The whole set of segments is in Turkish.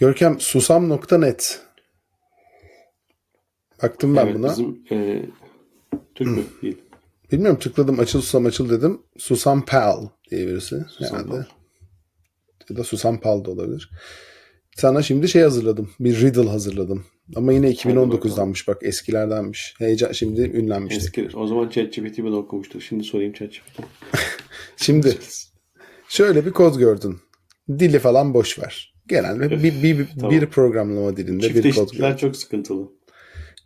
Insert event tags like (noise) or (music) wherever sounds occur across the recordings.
Görkem susam.net. Baktım ben evet, buna. bizim e, Türk? Değil. Bilmiyorum tıkladım açıl susam açıl dedim. Susam Pal diye birisi Susam herhalde. Pal. Ya da Susam Pal da olabilir. Sana şimdi şey hazırladım. Bir riddle hazırladım. Ama yine 2019'danmış bak eskilerdenmiş. Heyecan şimdi ünlenmişti. Eski. O zaman ChatGPT ben okumuştuk. Şimdi sorayım ChatGPT. (laughs) Şimdi (laughs) şöyle bir kod gördün. Dili falan boş ver. Genelde bir, bir, bir, (laughs) Tamam. bir programlama dilinde Çift bir kod gördün. çok sıkıntılı.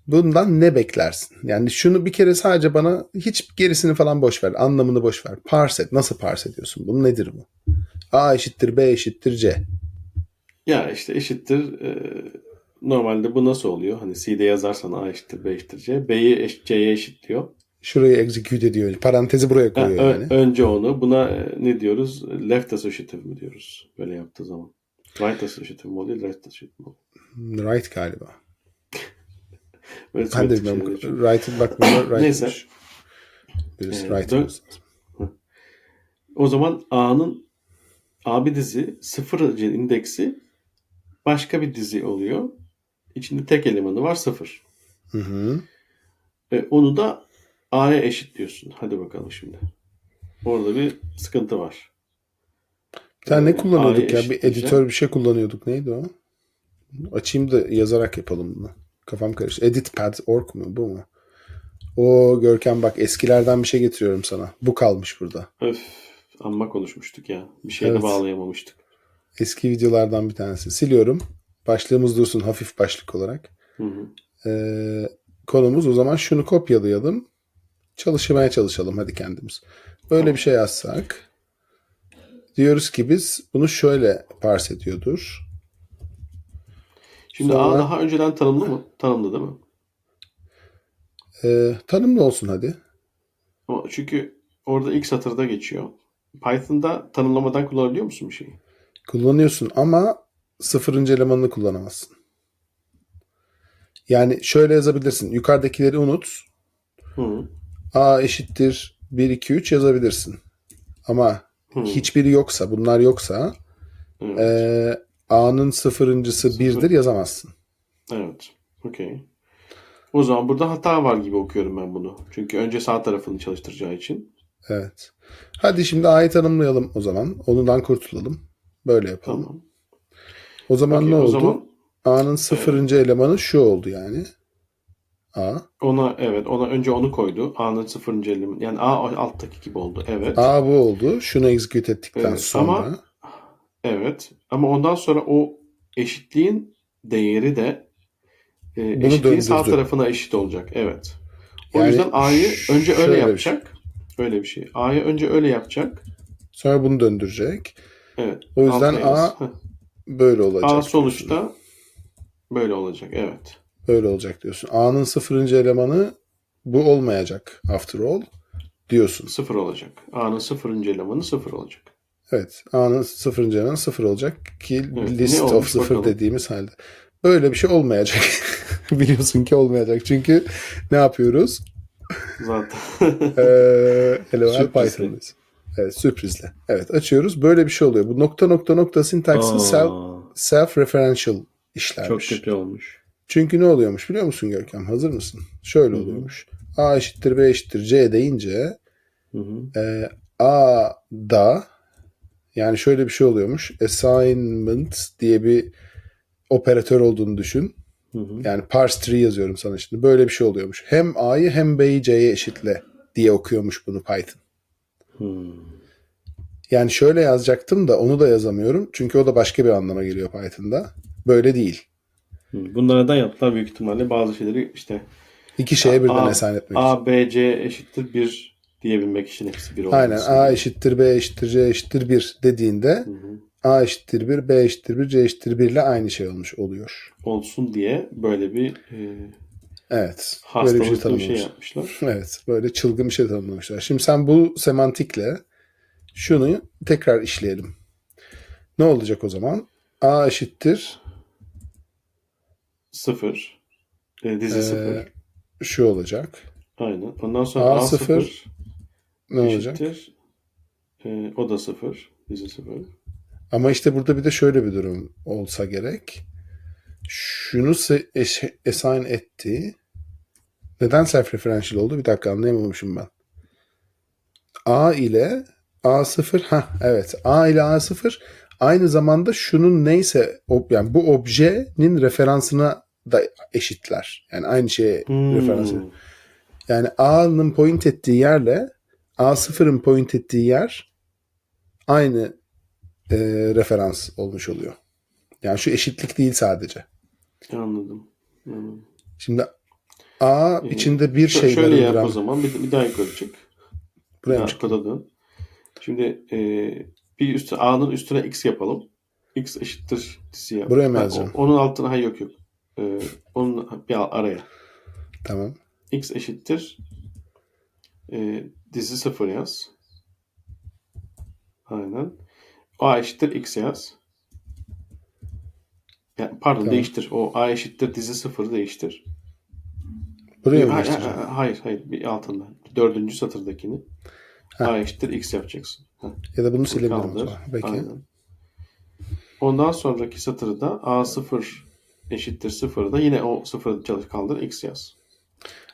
Bundan ne beklersin? Yani şunu bir kere sadece bana hiç gerisini falan boş ver. Anlamını boş ver. Parse et. Nasıl parse ediyorsun? Bu nedir bu? A eşittir B eşittir C. Ya işte eşittir. e, normalde bu nasıl oluyor? Hani C'de yazarsan A eşittir B eşittir C. B'yi eş, C'ye eşitliyor. Şurayı execute ediyor. Parantezi buraya Ha, koyuyor ö- yani. Önce onu. Buna e, ne diyoruz? Left associative mi diyoruz? Böyle yaptığı zaman. Right associative mi oluyor? Left associative mi oluyor? Right galiba. Ben de bilmiyorum. Right, bak burada right. Neyse. Birisi Ee, right dön-. O zaman A'nın A bir dizi sıfır indeksi başka bir dizi oluyor. İçinde tek elemanı var sıfır. Hı hı. Ve onu da A'ya eşitliyorsun. Hadi bakalım şimdi. Orada bir sıkıntı var. Tane ne Ee, kullanıyorduk ya? Bir editör bir şey kullanıyorduk. Neydi o? Açayım da yazarak yapalım bunu. Kafam karıştı. Editpad.org mu? Bu mu? O Görkem bak eskilerden bir şey getiriyorum sana. Bu kalmış burada. Öf, amma konuşmuştuk ya. Bir şeyle Evet. bağlayamamıştık. Eski videolardan bir tanesi. Siliyorum. Başlığımız dursun hafif başlık olarak. Hı hı. Ee, konumuz o zaman şunu kopyalayalım. Çalışmaya çalışalım hadi kendimiz. Böyle bir şey yazsak. Diyoruz ki biz bunu şöyle parse ediyordur. Şimdi Sonra- A daha önceden tanımlı mı? Tanımlı değil mi? Ee, tanımlı olsun hadi. Ama çünkü orada ilk satırda geçiyor. Python'da tanımlamadan kullanabiliyor musun bir şeyi? Kullanıyorsun ama sıfırıncı elemanını kullanamazsın. Yani şöyle yazabilirsin. Yukarıdakileri unut. Hı. A eşittir 1, 2, 3 yazabilirsin. Ama Hı. hiçbiri yoksa, bunlar yoksa Evet. ee, A'nın sıfırıncısı birdir yazamazsın. Evet. Okey. O zaman burada hata var gibi okuyorum ben bunu. Çünkü önce sağ tarafını çalıştıracağı için. Evet. Hadi şimdi A'yı tanımlayalım o zaman. Ondan kurtulalım. Böyle yapalım. Tamam. O zaman Okey, ne o oldu? zaman A'nın sıfırıncı elemanı şu oldu yani. A. ona evet ona önce onu koydu. A'nın sıfırıncı elemanı. Yani A alttaki gibi oldu. Evet. A bu oldu. Şunu execute ettikten Evet, sonra. ama- Evet. Ama ondan sonra o eşitliğin değeri de e, Bunu eşitliğin sağ döndürdü. tarafına eşit olacak. Evet. O Yani yüzden A'yı önce öyle bir şey. yapacak. Öyle bir şey. A'yı önce öyle yapacak. Sonra bunu döndürecek. Evet. O yüzden. A böyle olacak. A sonuçta böyle olacak. Evet. Böyle olacak diyorsun. A'nın sıfırıncı elemanı bu olmayacak after all diyorsun. Sıfır olacak. A'nın sıfırıncı elemanı sıfır olacak. Evet. A'nın sıfırıncı elemanı sıfır olacak ki Evet, list of sıfır bakalım. dediğimiz halde. Böyle bir şey olmayacak. (laughs) Biliyorsun ki olmayacak. Çünkü ne yapıyoruz? Zaten. (laughs) Ee, eleman. Python'dayız. Evet sürprizle. Evet açıyoruz. Böyle bir şey oluyor. Bu nokta nokta nokta sintaksi self, self-referential çok işlermiş. kötü olmuş. Çünkü ne oluyormuş biliyor musun Görkem? Hazır mısın? Şöyle oluyormuş. A eşittir B eşittir C deyince Hı hı. e, A da yani şöyle bir şey oluyormuş. Assignment diye bir operatör olduğunu düşün. Hı hı. Yani parse tree yazıyorum sana şimdi. Böyle bir şey oluyormuş. Hem A'yı hem B'yi C'ye eşitle diye okuyormuş bunu Python. Hmm. Yani şöyle yazacaktım da onu da yazamıyorum. Çünkü o da başka bir anlama geliyor Python'da. Böyle değil. Bunları neden yaptılar büyük ihtimalle bazı şeyleri işte İki şeye birden assign etmek için. A, B, C eşittir 1 diyebilmek için hepsi 1 olması. Aynen A eşittir B eşittir C eşittir 1 dediğinde Hı hı. A eşittir 1, B eşittir 1, C eşittir 1 ile aynı şey olmuş oluyor. olsun diye böyle bir e, Evet. Böyle bir şey bir şey yapmışlar. Evet. Böyle çılgın bir şey tanımlamışlar. Şimdi sen bu semantikle şunu tekrar işleyelim. Ne olacak o zaman? A eşittir 0 e, dizi Ee, 0. şu olacak. Aynen. Ondan sonra A A, sıfır, 0 Ne olacak? eşittir. E, o da 0. Dizi 0. Ama işte burada bir de şöyle bir durum olsa gerek. Şunu assign etti. Neden self-referential oldu? Bir dakika anlayamamışım ben. A ile A0 ha evet A ile A0 aynı zamanda şunun neyse yani bu objenin referansına da eşitler. Yani aynı şeye Hmm. referans. Yani A'nın point ettiği yerle A0'ın point ettiği yer aynı e, referans olmuş oluyor. Yani şu eşitlik değil sadece. Anladım. Anladım. Şimdi A Ee, içinde bir şey Şöyle yap o zaman. Bir, bir daha yukarı çık. buraya dön. Şimdi e, bir üstü A'nın üstüne X yapalım. X eşittir dizi yap. Buraya mı yazacağım? o- onun altına hayır yok yok. E, onun bir araya. Tamam. X eşittir e, dizi sıfır yaz. Aynen. A eşittir X yaz. Yani pardon Tamam. değiştir. O A eşittir dizi sıfır değiştir. Buraya mı Ha- ha- değiştireceğim? ha- Hayır hayır bir altında. Dördüncü satırdakini. A eşittir X yapacaksın. Ha. Ya da bunu silebilirim. Peki. Aynen. Ondan sonraki satırda A0 eşittir 0'da yine o 0'ı çalış kaldır X yaz.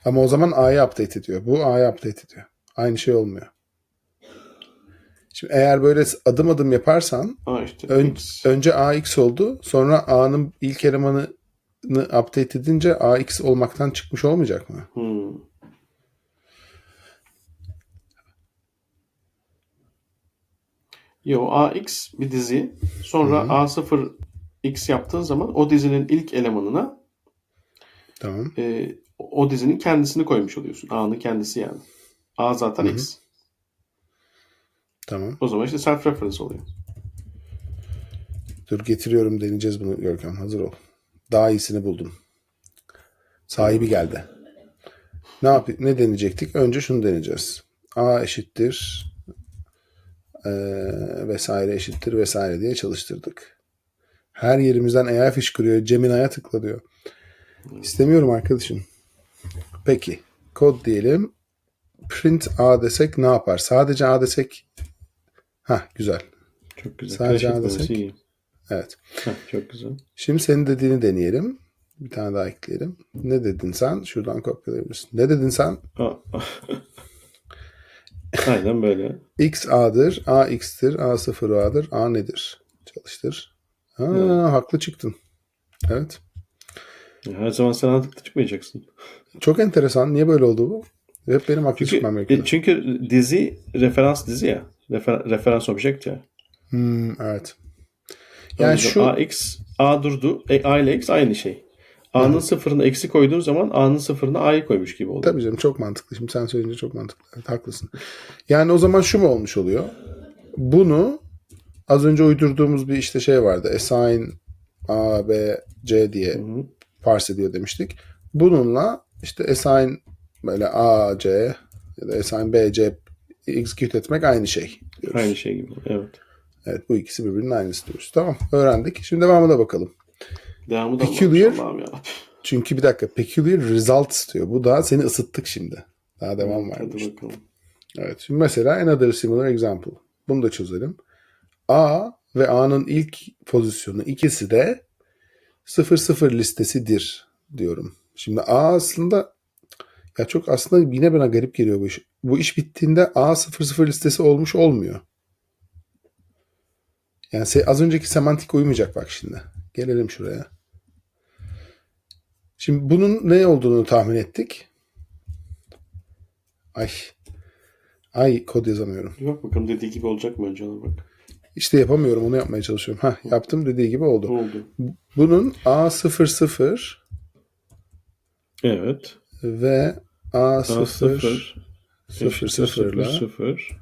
Ama o zaman A'yı update ediyor. Bu A'yı update ediyor. Aynı şey olmuyor. Şimdi eğer böyle adım adım yaparsan A eşittir ön- X. önce AX oldu. Sonra A'nın ilk elemanını update edince AX olmaktan çıkmış olmayacak mı? Hmm. Yo AX bir dizi. Sonra A0 X yaptığın zaman o dizinin ilk elemanına Tamam. e, o dizinin kendisini koymuş oluyorsun. A'nın kendisi yani. A zaten X. Tamam. O zaman işte self reference oluyor. Dur getiriyorum deneyeceğiz bunu Görkem. Hazır ol. Daha iyisini buldum. Sahibi geldi. Ne yap ne deneyecektik? Önce şunu deneyeceğiz. A eşittir eee, vesaire eşittir vesaire diye çalıştırdık. Her yerimizden AI fışkırıyor. Gemini'ye tıkla diyor. İstemiyorum arkadaşım. Peki. Kod diyelim. Print A desek ne yapar? Sadece A desek ha güzel. Çok güzel. Sadece A desek. iyi. Evet. Heh, çok güzel. Şimdi senin dediğini deneyelim. Bir tane daha ekleyelim. Ne dedin sen? Şuradan kopyalayabilirsin. Ne dedin sen? (laughs) Aynen böyle. X A'dır, A X'tir, A 0 A'dır, A nedir? Çalıştır. Ha, Evet. haklı çıktın. Evet. Her zaman sen anlatıklı çıkmayacaksın. Çok enteresan. Niye böyle oldu bu? Hep benim haklı Çünkü, çıkmam gerekiyor. çünkü dizi referans dizi ya. Refer- referans object ya. Hmm, evet. Yani yüzden şu A, X, A durdu. E, A ile X aynı şey. A'nın sıfırına eksi koyduğun zaman A'nın sıfırına A'yı koymuş gibi oluyor. tabii canım çok mantıklı. Şimdi sen söyleyince çok mantıklı. Evet, haklısın. Yani o zaman şu mu olmuş oluyor? Bunu az önce uydurduğumuz bir işte şey vardı. Assign A, B, C diye Hı hı. parse ediyor demiştik. Bununla işte assign böyle A, C ya da assign B, C execute etmek aynı şey diyoruz. Aynı şey gibi. Evet. Evet bu ikisi birbirinin aynısı diyoruz. Tamam öğrendik. Şimdi devamına bakalım. Devamı da Peculiar- yarabbim. Çünkü bir dakika peculiar results diyor. Bu da seni ısıttık şimdi. Daha devam Hadi varmış. bakalım. Evet. Şimdi mesela another similar example. Bunu da çözelim. A ve A'nın ilk pozisyonu ikisi de 0-0 listesidir diyorum. Şimdi A aslında ya çok aslında yine bana garip geliyor bu iş. Bu iş bittiğinde A 0-0 listesi olmuş olmuyor. Yani az önceki semantik uymayacak bak şimdi. Gelelim şuraya. Şimdi bunun ne olduğunu tahmin ettik. Ay. Ay kod yazamıyorum. Bak bakalım dediği gibi olacak mı önce ona bak. İşte yapamıyorum onu yapmaya çalışıyorum. Hah yaptım dediği gibi oldu. oldu? Bunun A00 Evet. ve A0 0 0 0 ile 0.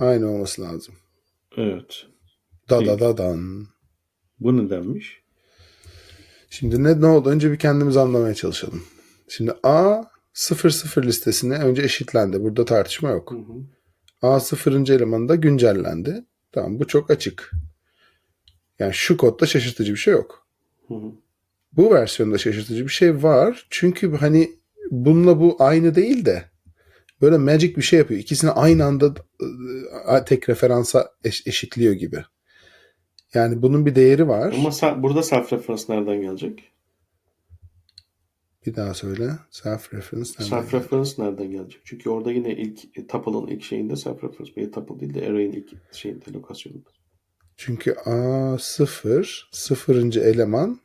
aynı olması lazım. Evet. Da da da dan. Bu nedenmiş? Şimdi ne, ne oldu? Önce bir kendimiz anlamaya çalışalım. Şimdi A 00 listesine önce eşitlendi. Burada tartışma yok. Hı hı. A 0. elemanı da güncellendi. Tamam bu çok açık. Yani şu kodda şaşırtıcı bir şey yok. Hı hı. Bu versiyonda şaşırtıcı bir şey var. Çünkü hani bununla bu aynı değil de böyle magic bir şey yapıyor. İkisini aynı anda e, tek referansa eş- eşitliyor gibi. Yani bunun bir değeri var. Ama sa- burada self reference nereden gelecek? Bir daha söyle. Self reference. nereden Self reference nereden gelecek? Çünkü orada yine ilk tuple'ın ilk şeyinde self reference. Bir tuple değil de array'in ilk şeyinde lokasyonunda. Çünkü A sıfır, sıfırıncı eleman.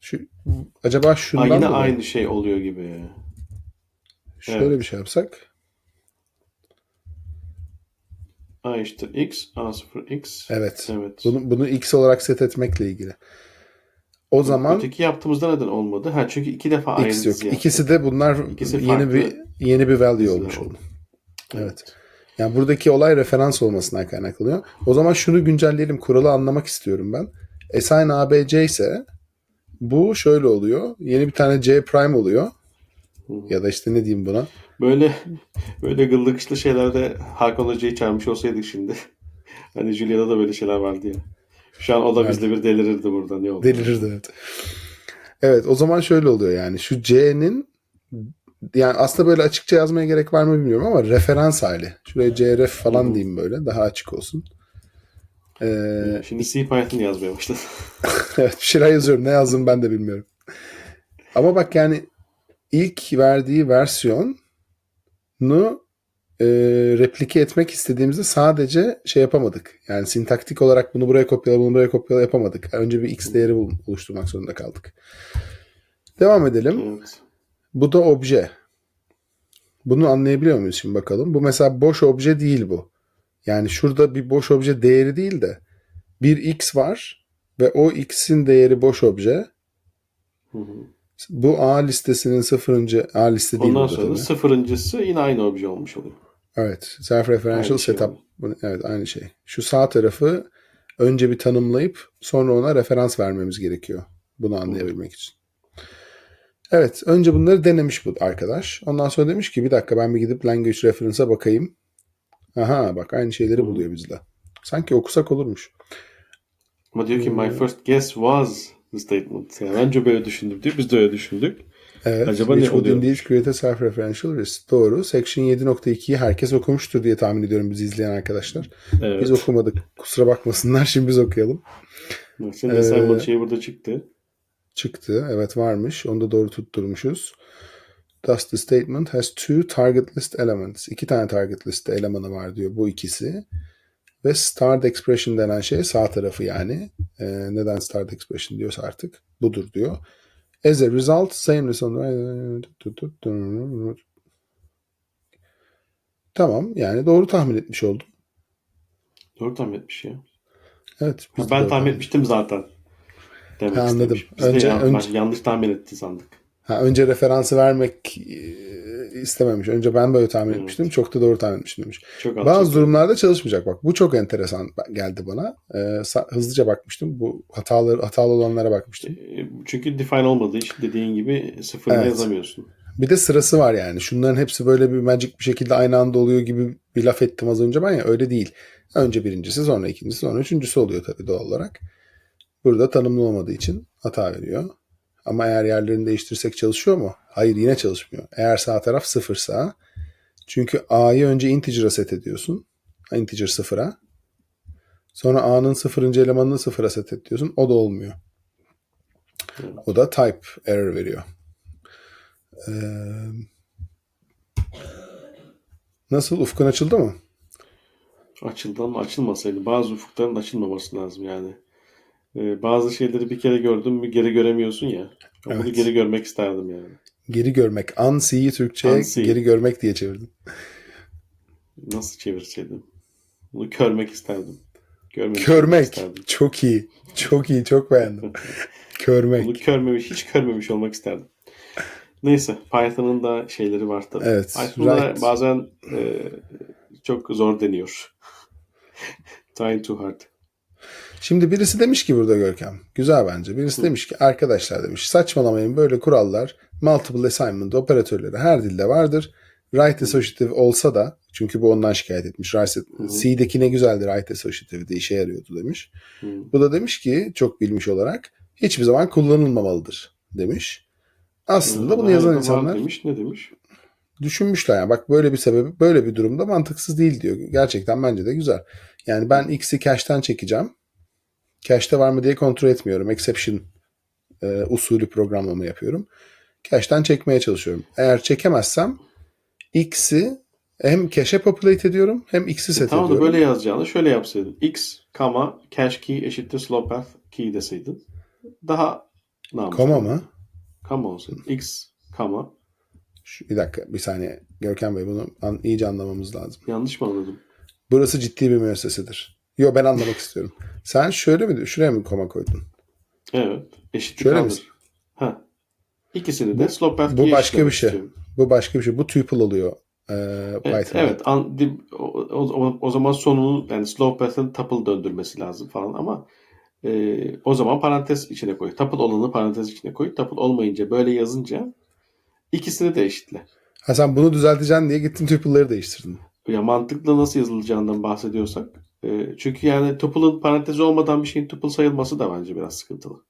Şu, acaba şundan Aa, yine mı? aynı şey oluyor gibi. Şöyle Evet. bir şey yapsak. A eşittir x, A0 x. Evet. Evet. Bunu, bunu x olarak set etmekle ilgili. O zaman Öteki yaptığımızda neden olmadı? Ha çünkü iki defa aynı x yok. dizi yaptık. İkisi de bunlar İkisi yeni bir yeni bir value olmuş oldu. oldu. Evet. Yani buradaki olay referans olmasından kaynaklanıyor. O zaman şunu güncelleyelim. Kuralı anlamak istiyorum ben. Assign ABC ise bu şöyle oluyor. Yeni bir tane C prime oluyor. Hı. Ya da işte ne diyeyim buna? Böyle böyle gıllıkışlı şeylerde Hakan Hoca'yı çağırmış olsaydık şimdi. (laughs) Hani Julia'da da böyle şeyler vardı ya. Şu an o da Evet. bizle bir delirirdi burada. Ne oldu? Delirirdi evet. Evet o zaman şöyle oluyor yani. Şu C'nin yani aslında böyle açıkça yazmaya gerek var mı bilmiyorum ama referans hali. Şuraya CRF falan diyeyim böyle daha açık olsun. Ee, Şimdi C Python yazmaya başladı. (laughs) evet bir şeyler yazıyorum. Ne yazdım ben de bilmiyorum. Ama bak yani ilk verdiği versiyonu e, replike etmek istediğimizde sadece şey yapamadık. Yani sintaktik olarak bunu buraya kopyala bunu buraya kopyala yapamadık. Önce bir x değeri oluşturmak zorunda kaldık. Devam edelim. evet. Bu da obje. Bunu anlayabiliyor muyuz şimdi bakalım. Bu mesela boş obje değil bu. Yani şurada bir boş obje değeri değil de bir x var ve o x'in değeri boş obje. Hı hı. Bu A listesinin sıfırıncı A liste değil Ondan sonra tabii. sıfırıncısı yine aynı obje olmuş oluyor. Evet. Self-referential Aynı şey setup. Bu- Evet aynı şey. Şu sağ tarafı önce bir tanımlayıp sonra ona referans vermemiz gerekiyor. Bunu anlayabilmek için. Evet. Önce bunları denemiş bu arkadaş. Ondan sonra demiş ki bir dakika ben bir gidip language reference'a bakayım. Aha bak aynı şeyleri Hı. buluyor bizde. Sanki okusak olurmuş. Ama diyor ki my first guess was statement. Yani önce böyle düşündüm diyor. Biz de öyle düşündük. Evet. Acaba which ne oluyor? indeed create a self-referential risk. Doğru. Section 7.2'yi herkes okumuştur diye tahmin ediyorum bizi izleyen arkadaşlar. Evet. Biz okumadık. Kusura bakmasınlar. Şimdi biz okuyalım. Senin Ee, assignment şeyi burada çıktı. çıktı. Evet varmış. Onu da doğru tutturmuşuz. Thus the statement has two target list elements. İki tane target list elemanı var diyor bu ikisi. Ve start expression denen şey sağ tarafı yani. Ee, neden start expression diyorsa artık budur diyor. As a result sameness on Tamam yani doğru tahmin etmiş oldum. Doğru tahmin etmiş ya. Evet. Ha, ben tahmin etmiştim zaten. Demek Ha, anladım. istemiş. Biz Önce- de önce- yanlış tahmin etti sandık. Ha, önce referansı vermek e, istememiş. Önce ben böyle tahmin Evet. etmiştim. Çok da doğru tahmin etmiştim demiş. Çok Bazı alçak. durumlarda çalışmayacak. Bak bu çok enteresan geldi bana. Ee, hızlıca bakmıştım. Bu hatalı hatalı olanlara bakmıştım. E, Çünkü define olmadığı için dediğin gibi sıfırını Evet. yazamıyorsun. Bir de sırası var yani. Şunların hepsi böyle bir magic bir şekilde aynı anda oluyor gibi bir laf ettim az önce ben ya. Öyle değil. Önce birincisi sonra ikincisi sonra üçüncüsü oluyor tabii doğal olarak. Burada tanımlı olmadığı için hata veriyor. Ama eğer yerlerini değiştirsek çalışıyor mu? Hayır yine çalışmıyor. Eğer sağ taraf sıfırsa çünkü A'yı önce integer'a set ediyorsun. Integer sıfıra. Sonra A'nın sıfırıncı elemanını sıfıra set ediyorsun. O da olmuyor. O da type error veriyor. Ee, nasıl? Ufkun açıldı mı? Açıldı ama açılmasaydı. Bazı ufukların açılmaması lazım yani. E, bazı şeyleri bir kere gördün mü geri göremiyorsun ya. Ben Bunu Evet. geri görmek isterdim yani. Geri görmek. Unsee'yi Türkçe'ye Unsee. geri görmek diye çevirdim. Nasıl çevirseydim? Bunu körmek isterdim. Görmemiş Körmek. isterdim. Çok iyi. Çok iyi. Çok beğendim. (laughs) Körmek. Bunu körmemiş, hiç körmemiş olmak isterdim. Neyse, Python'ın da şeyleri var tabii. Evet, Python'da right. bazen e, çok zor deniyor. (laughs) Trying too hard. Şimdi birisi demiş ki burada Görkem. Güzel bence. Birisi demiş ki arkadaşlar demiş saçmalamayın böyle kurallar multiple assignment operatörleri her dilde vardır. Right associative olsa da çünkü bu ondan şikayet etmiş. Right. C'deki ne güzeldi right associative de işe yarıyordu demiş. Hı. Bu da demiş ki çok bilmiş olarak hiçbir zaman kullanılmamalıdır demiş. Aslında bunu yazan insanlar demiş, ne demiş? düşünmüşler yani bak böyle bir sebebi böyle bir durumda mantıksız değil diyor. Gerçekten bence de güzel. Yani ben x'i cache'ten çekeceğim. Cache'te var mı diye kontrol etmiyorum. Exception e, usulü programlama yapıyorum. Cache'ten çekmeye çalışıyorum. Eğer çekemezsem x'i hem cache'e populate ediyorum hem x'i set Tamam da ediyorum. böyle yazacağını şöyle yapsaydın. X, kama, cache key eşittir slow path key deseydin. Daha namuslu. Koma mı? Kama olsaydı. X, kama. Şu, bir dakika bir saniye. Görkem Bey bunu an, iyice anlamamız lazım. Yanlış mı anladım? Burası ciddi bir müessesedir. Yo ben anlamak istiyorum. Sen şöyle mi şuraya mı koma koydun? Evet. Eşitlik Şöyle kaldır. mi? Ha. İkisini de slow path Bu başka bir şey. istiyorum. Bu başka bir şey. Bu tuple oluyor. Ee, Evet, Python'da. evet. An, o, o, o zaman sonunu yani slow path'ın tuple döndürmesi lazım falan ama e, o zaman parantez içine koy. Tuple olanı parantez içine koy. Tuple olmayınca böyle yazınca ikisini de eşitle. Ha sen bunu düzelteceksin diye gittin tuple'ları değiştirdin. Ya mantıklı nasıl yazılacağından bahsediyorsak. E, çünkü yani tuple'ın parantezi olmadan bir şeyin tuple sayılması da bence biraz sıkıntılı.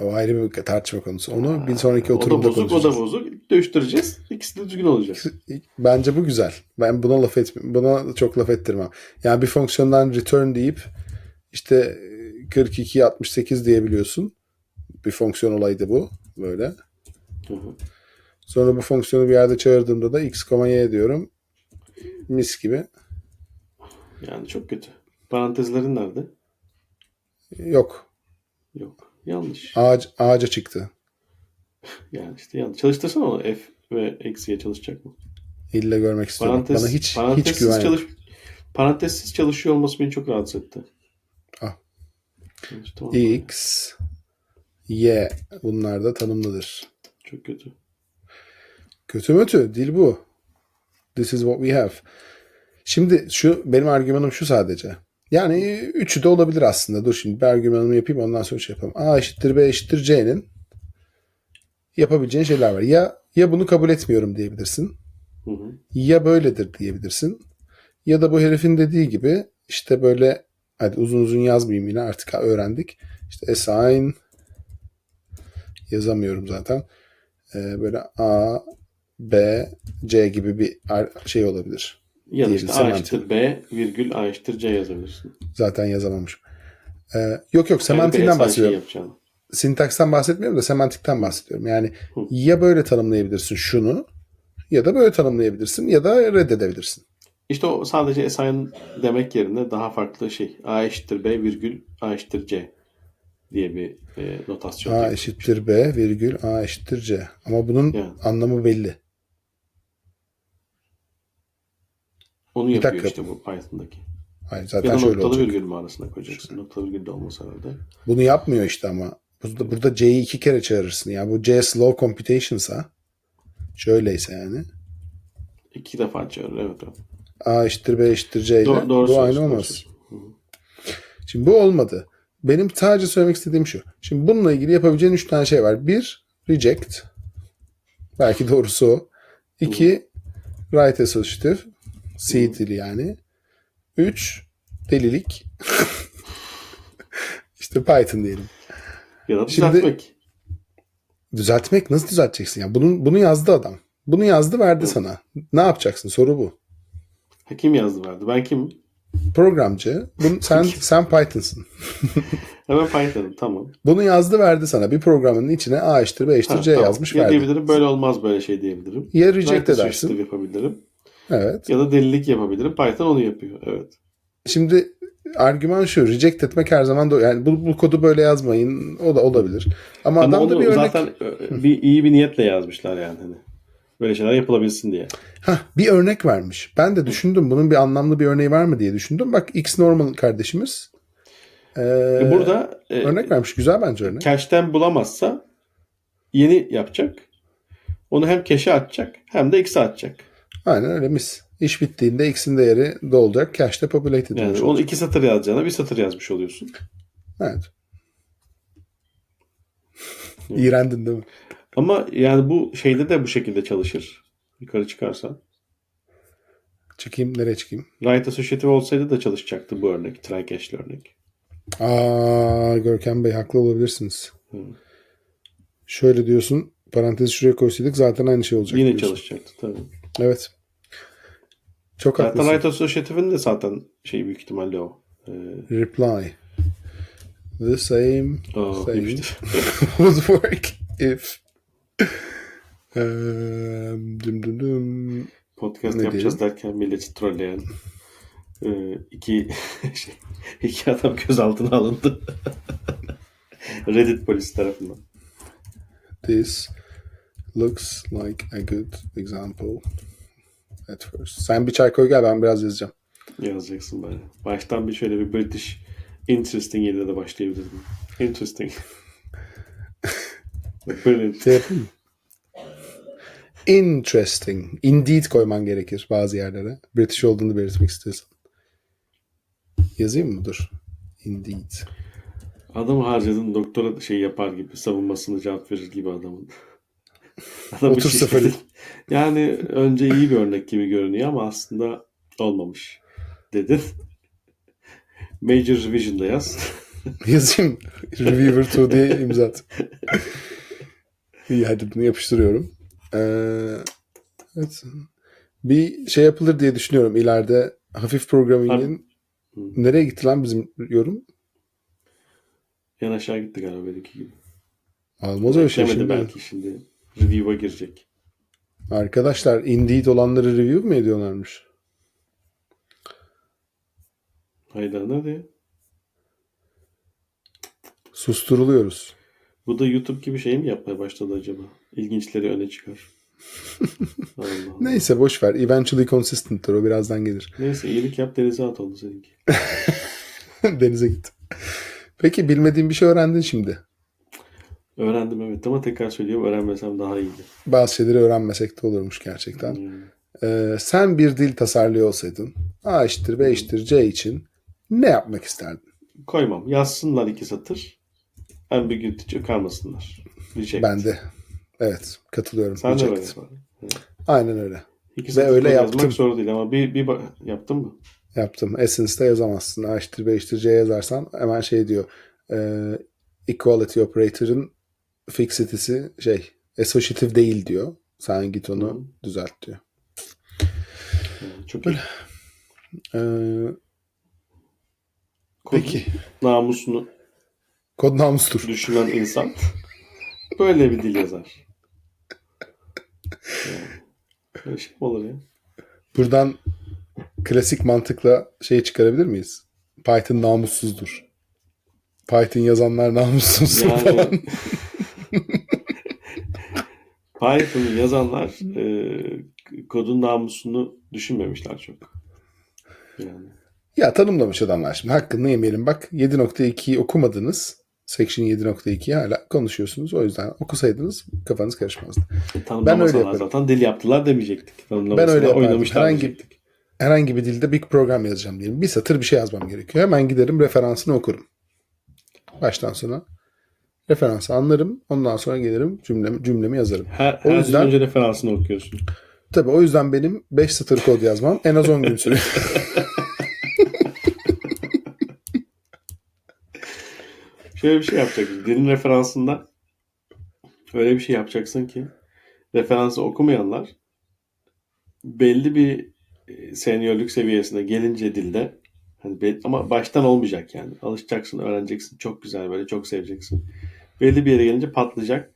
O ayrı bir tartışma konusu. Onu bir sonraki o da oturumda bozuk, o konuşacağız. da bozuk. Dövüştüreceğiz. İkisi de düzgün olacak. (laughs) Bence bu güzel. Ben buna laf etmem. Buna çok laf ettirmem. Yani bir fonksiyondan return deyip işte 42 68 diyebiliyorsun. Bir fonksiyon olaydı bu. Böyle. Hı hı. Sonra bu fonksiyonu bir yerde çağırdığımda da x, y diyorum. Mis gibi. Yani çok kötü. Parantezlerin nerede? Yok. Yok. Yanlış. Ağaç, ağaca çıktı. (laughs) Yani işte yanlış. Çalıştırsana onu F ve eksiye çalışacak mı? İlle görmek istiyorum. Parantez, Bana hiç hiç güven yok. çalış, parantezsiz çalışıyor olması beni çok rahatsız etti. Ah. Tamam. x, y bunlar da tanımlıdır. Çok kötü. Kötü mötü. Dil bu. This is what we have. Şimdi şu benim argümanım şu sadece. Yani üçü de olabilir aslında. Dur şimdi bir argümanımı yapayım ondan sonra şey yapalım. A eşittir B eşittir C'nin yapabileceğin şeyler var. Ya ya bunu kabul etmiyorum diyebilirsin. Hı hı. Ya böyledir diyebilirsin. Ya da bu herifin dediği gibi işte böyle hadi uzun uzun yazmayayım yine artık öğrendik. İşte assign yazamıyorum zaten. Ee, böyle A, B, C gibi bir şey olabilir. Ya da işte A B virgül A C yazabilirsin. Zaten yazamamışım. Ee, yok yok Yani esas şey bahsediyorum. yapacağını. Sintaksten bahsetmiyorum da semantikten bahsediyorum. Yani Hı. ya böyle tanımlayabilirsin şunu ya da böyle tanımlayabilirsin ya da reddedebilirsin. İşte o sadece assign demek yerine daha farklı şey. A eşittir B virgül A eşittir C diye bir e, notasyon. A eşittir B virgül A eşittir C. Ama bunun Yani. anlamı belli. Onu Bir yapıyor dakika. işte bu Python'daki. Hayır Ya zaten da şöyle noktalı olacak. virgül mü arasına koyacaksın? Noktalı virgül de olmaz herhalde. Bunu yapmıyor işte ama. Burada, burada C'yi iki kere çağırırsın. Yani bu C slow computation'sa şöyleyse yani. İki defa çağırır. Evet. evet. A eşittir B eşittir C ile Doğru, doğru bu aynı olmaz. Şimdi bu olmadı. Benim sadece söylemek istediğim şu. Şimdi bununla ilgili yapabileceğin üç tane şey var. Bir, reject. Belki doğrusu o. İki, write associative. Dili yani. Üç, delilik. (laughs) işte Python diyelim. Ya da Şimdi- düzeltmek. Düzeltmek nasıl düzelteceksin? Yani bunun, bunu yazdı adam. Bunu yazdı verdi sana. Ne yapacaksın? Soru bu. Ha, Kim yazdı verdi? Ben (laughs) kim? Programcı. Bunu, sen sen Python'sın. (laughs) Hemen Python'ım. Tamam. Bunu yazdı verdi sana. Bir programın içine A eşittir B eşittir Ha, C tamam. yazmış ya verdi. diyebilirim böyle olmaz böyle şey diyebilirim. Ya reject Write edersin. yapabilirim. Evet. Ya da delilik yapabilirim. Python onu yapıyor. Evet. Şimdi argüman şu. Reject etmek her zaman da yani bu, bu kodu böyle yazmayın. O da olabilir. Ama, Ama adam da bir örnek. zaten e, bir iyi bir niyetle yazmışlar yani. Hani. Böyle şeyler yapılabilsin diye. Hah, bir örnek vermiş. Ben de düşündüm bunun bir anlamlı bir örneği var mı diye düşündüm. Bak X normal kardeşimiz. Ee, E, Burada e, örnek vermiş. Güzel bence örnek. cache'ten bulamazsa yeni yapacak. Onu hem cache'e atacak hem de X'e atacak. Aynen öyle mis. İş bittiğinde X'in değeri dolacak. Cache'de populate edilmiş Yani onu olacak. iki satır yazacağına bir satır yazmış oluyorsun. Evet. İğrendin değil mi? Ama yani bu şeyde de bu şekilde çalışır. Yukarı çıkarsan. Çıkayım nereye çıkayım? Write Associative olsaydı da çalışacaktı bu örnek. Try cache'li örnek. Aa Görkem Bey haklı olabilirsiniz. Hı. Şöyle diyorsun parantezi şuraya koysaydık zaten aynı şey olacak. Yine diyorsun. çalışacaktı tabii. Evet. Çok Zaten haklısın. Write Associative'in de zaten şey büyük ihtimalle o. Ee, Reply. the same Sayın. iyiymiş. would work if um, dum dum dum. Podcast Ne yapacağız diyelim? derken milleti trolleyen e, iki (laughs) şey, iki adam gözaltına alındı. (laughs) Reddit polisi tarafından. This looks like a good example at first. Sen bir çay koy gel ben biraz yazacağım. Yazacaksın bari. Baştan bir şöyle bir British interesting ile de başlayabilirim. Interesting. (laughs) Brilliant. Şey? Interesting. Indeed koyman gerekir bazı yerlere. British olduğunu belirtmek istiyorsan. Yazayım mı? Dur. Indeed. Adam harcadın doktora şey yapar gibi savunmasını cevap verir gibi adamın. (laughs) Otur sıfırı. (laughs) Yani önce iyi bir örnek gibi görünüyor ama aslında olmamış dedin. (laughs) Major Revision'da yaz. Yazayım. Reviewer 2 diye imza at. İyi hadi bunu yapıştırıyorum. Ee, evet. Bir şey yapılır diye düşünüyorum ileride. Hafif programming'in nereye gitti lan bizim yorum? Yan aşağı gitti galiba benimki gibi. Almaz öyle şey şimdi. belki şimdi. Review'a girecek. Arkadaşlar Indeed olanları review mu ediyorlarmış? Hayda diyor? Susturuluyoruz. Bu da YouTube gibi şey mi yapmaya başladı acaba? İlginçleri öne çıkar. (laughs) Allah Allah. Neyse boş ver. Eventually consistent'tır. O birazdan gelir. Neyse iyilik yap denize at oldu seninki. (laughs) Denize gittim. Peki bilmediğin bir şey öğrendin şimdi. Öğrendim evet ama tekrar söylüyorum öğrenmesem daha iyiydi. Bazı şeyleri öğrenmesek de olurmuş gerçekten. Hmm. Ee, sen bir dil tasarlıyor olsaydın A eşittir B eşittir C için ne yapmak isterdin? Koymam. Yazsınlar iki satır. Ambiguity kalmasınlar. Reject. Ben de. Evet katılıyorum. Sen de Reject. böyle yapardın. Aynen öyle. İki Ve öyle yaptım. yazmak zor değil ama bir, bir yaptın mı? Yaptım. Essence'de yazamazsın. A eşittir B eşittir C yazarsan hemen şey diyor. E, equality operator'ın fixity'si şey associative değil diyor. Sen git onu Hı. düzelt diyor. Çok iyi. Ee, Kodun peki. Namusunu Kod namustur. düşünen insan böyle bir dil yazar. Böyle şey mi olur ya? Buradan klasik mantıkla şey çıkarabilir miyiz? Python namussuzdur. Python yazanlar namussuz Yani falan. (laughs) (laughs) Python'ı yazanlar e, kodun namusunu düşünmemişler çok. Yani Ya tanımlamış adamlar şimdi. Hakkını yemeyelim. Bak 7.2'yi okumadınız. Section 7.2'yi hala konuşuyorsunuz. O yüzden okusaydınız kafanız karışmazdı. e, tanımlamasalar yaparım. zaten dil yaptılar demeyecektik. Ben öyle yapardım. oynamışlar Herhangi-. Herhangi bir dilde bir program yazacağım diyelim. Bir satır bir şey yazmam gerekiyor. Hemen giderim referansını okurum. Baştan sona referansı anlarım. Ondan sonra gelirim cümlemi, cümlemi yazarım. Her, O her yüzden- yüzden... önce referansını okuyorsun. Tabii o yüzden benim 5 satır kod yazmam en az 10 gün sürüyor. (laughs) Şöyle bir şey yapacaksın. Dilin referansında öyle bir şey yapacaksın ki referansı okumayanlar belli bir e, seniorluk seviyesine gelince dilde hani ama baştan olmayacak yani. Alışacaksın, öğreneceksin. Çok güzel böyle çok seveceksin. Belli bir yere gelince patlayacak.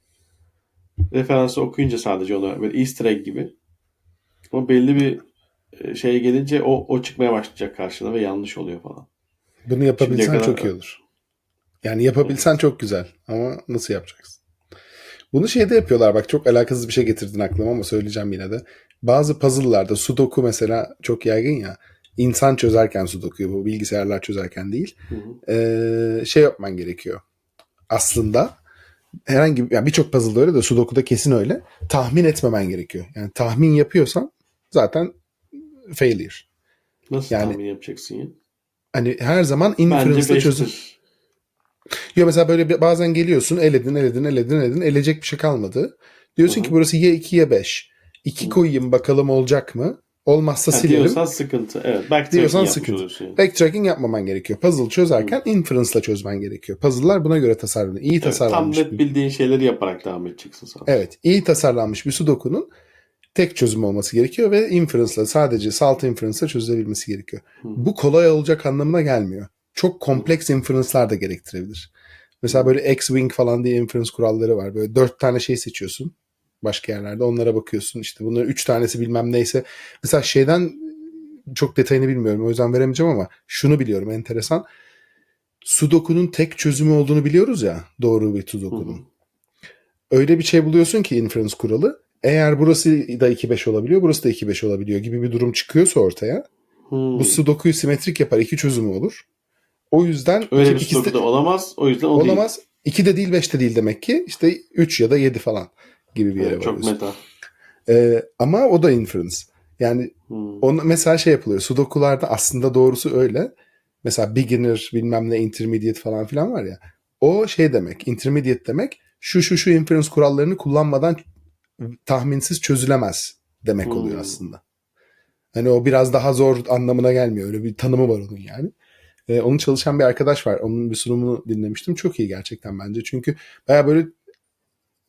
Referansı okuyunca sadece onu böyle easter egg gibi. Ama belli bir e, şeye gelince o, o çıkmaya başlayacak karşına ve yanlış oluyor falan. Bunu yapabilsen kadar- çok iyi olur. Yani yapabilsen çok güzel ama nasıl yapacaksın? Bunu şeyde yapıyorlar bak çok alakasız bir şey getirdin aklıma ama söyleyeceğim yine de. Bazı puzzle'larda sudoku mesela çok yaygın ya. İnsan çözerken sudokuyu bu bilgisayarlar çözerken değil. Hı hı. Ee, şey yapman gerekiyor. Aslında herhangi bir yani birçok puzzle'da öyle de sudoku'da kesin öyle. Tahmin etmemen gerekiyor. Yani tahmin yapıyorsan zaten failure. Nasıl Yani- tahmin yapacaksın ya? Hani her zaman inference'da çözüm. Ya mesela böyle bazen geliyorsun eledin eledin eledin eledin elecek bir şey kalmadı. Diyorsun Hı hı. ki burası y 2 y 5. 2 Hı. koyayım bakalım olacak mı? Olmazsa Ha, silerim. diyorsan sıkıntı. Evet. Backtracking Diyorsan sıkıntı. oluyorsun yani. Backtracking yapmaman gerekiyor. Puzzle çözerken inference'la çözmen gerekiyor. Puzzle'lar buna göre tasarlanıyor. İyi Evet, tam tasarlanmış. net bir, bildiğin şeyleri yaparak devam edeceksin sana. evet, iyi tasarlanmış bir sudoku'nun tek çözüm olması gerekiyor ve inference'la sadece salt inference'la çözülebilmesi gerekiyor. Hı. Bu kolay olacak anlamına gelmiyor. Çok kompleks inference'lar da gerektirebilir. Mesela böyle X-Wing falan diye inference kuralları var. Böyle dört tane şey seçiyorsun başka yerlerde. Onlara bakıyorsun. İşte bunların üç tanesi bilmem neyse. Mesela şeyden çok detayını bilmiyorum. O yüzden veremeyeceğim ama şunu biliyorum enteresan. Sudoku'nun tek çözümü olduğunu biliyoruz ya. Doğru bir Sudoku'nun. Öyle bir şey buluyorsun ki inference kuralı. Eğer burası da 2-5 olabiliyor, burası da 2-5 olabiliyor gibi bir durum çıkıyorsa ortaya. Hmm. Bu Sudoku'yu simetrik yapar. iki çözümü olur. O yüzden Öyle bir soru da olamaz. O yüzden o değil. olamaz. 2 de değil 5 de değil demek ki. İşte 3 ya da 7 falan gibi bir yere Evet, çok varıyorsun. meta. Ee, ama o da inference. Yani Hmm. onu mesela şey yapılıyor. Sudoku'larda aslında doğrusu öyle. Mesela beginner bilmem ne intermediate falan filan var ya. O şey demek. Intermediate demek şu şu şu inference kurallarını kullanmadan tahminsiz çözülemez demek oluyor Hmm. aslında. Hani o biraz daha zor anlamına gelmiyor. Öyle bir tanımı var onun yani. Ee, onun çalışan bir arkadaş var. Onun bir sunumunu dinlemiştim. Çok iyi gerçekten bence. Çünkü baya böyle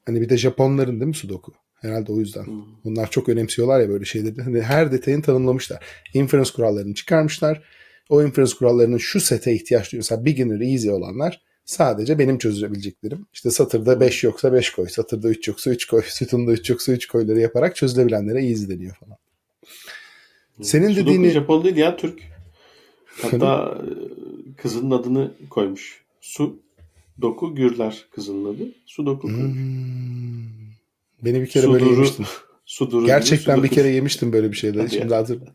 hani bir de Japonların değil mi Sudoku? Herhalde o yüzden. Hmm. Bunlar çok önemsiyorlar ya böyle şeyleri. Hani her detayını tanımlamışlar. Inference kurallarını çıkarmışlar. O inference kurallarının şu sete ihtiyaç duyuyor. Mesela beginner easy olanlar sadece benim çözebileceklerim. İşte satırda 5 yoksa 5 koy. Satırda 3 yoksa 3 koy. (laughs) Sütunda 3 yoksa 3 koyları yaparak çözülebilenlere easy deniyor falan. Senin Sudoku dediğini- Japon değil ya Türk. (laughs) Hatta e, kızının adını koymuş. Su Doku Gürler kızının adı. Sudoku koymuş. Hmm. Beni bir kere böyle Suduru- yemiştin. Suduru gibi Gerçekten bir Sudoku. kere yemiştim böyle bir şeyleri. Şimdi hatırladım.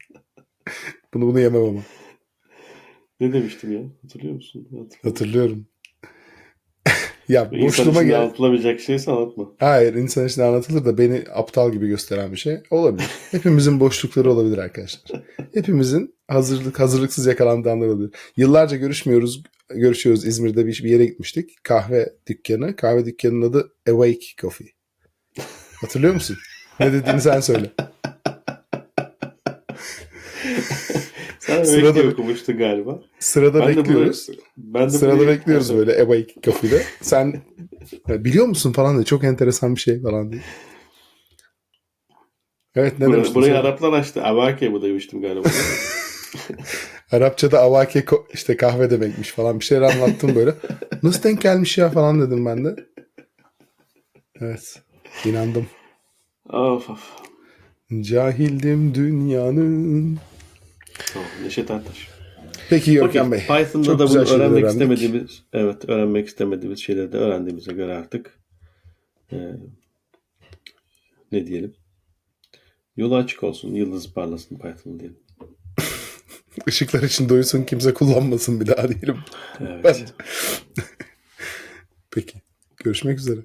bunu bunu yemem ama. Ne demiştim ya? Hatırlıyor musun? Hatırlıyorum. Hatırlıyorum. (laughs) ya boşluğuma gel. anlatılamayacak şeyse anlatma. Hayır insan için anlatılır da beni aptal gibi gösteren bir şey olabilir. (laughs) Hepimizin boşlukları olabilir arkadaşlar. Hepimizin hazırlık hazırlıksız yakalandığı anlar olabilir. Yıllarca görüşmüyoruz. Görüşüyoruz İzmir'de bir, bir yere gitmiştik. Kahve dükkanı. Kahve dükkanının adı Awake Coffee. Hatırlıyor musun? Ne dediğini sen söyle. (laughs) Sen Sırada- Sırada... okumuştun galiba. Sırada Ben de bekliyoruz. bunu- ben de Sırada bunu- bekliyoruz böyle Awake Coffee'de. Sen "Ya biliyor musun falan diye. Çok enteresan bir şey falan diye. Evet ne Burayı, demiştin? burayı Söyle. Araplar açtı. Avake mi demiştim galiba. (laughs) (laughs) Arapçada avake işte kahve demekmiş falan bir şeyler anlattım böyle. Nasıl denk gelmiş ya falan dedim ben de. Evet. inandım. of of. Cahildim dünyanın. Tamam, Neşet Ertaş. Peki Görkem Bey. Python'da çok da bunu öğrenmek istemediğimiz, evet öğrenmek istemediğimiz şeyleri de öğrendiğimize göre artık e, ne diyelim? Yolu açık olsun, yıldız parlasın Python diyelim. Işıklar için doysun kimse kullanmasın bir daha diyelim. Evet. Peki. Görüşmek üzere.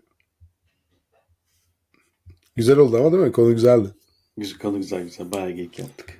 Güzel oldu ama değil mi? Konu güzeldi. Güzel, konu güzel güzel. Bayağı geyik yaptık.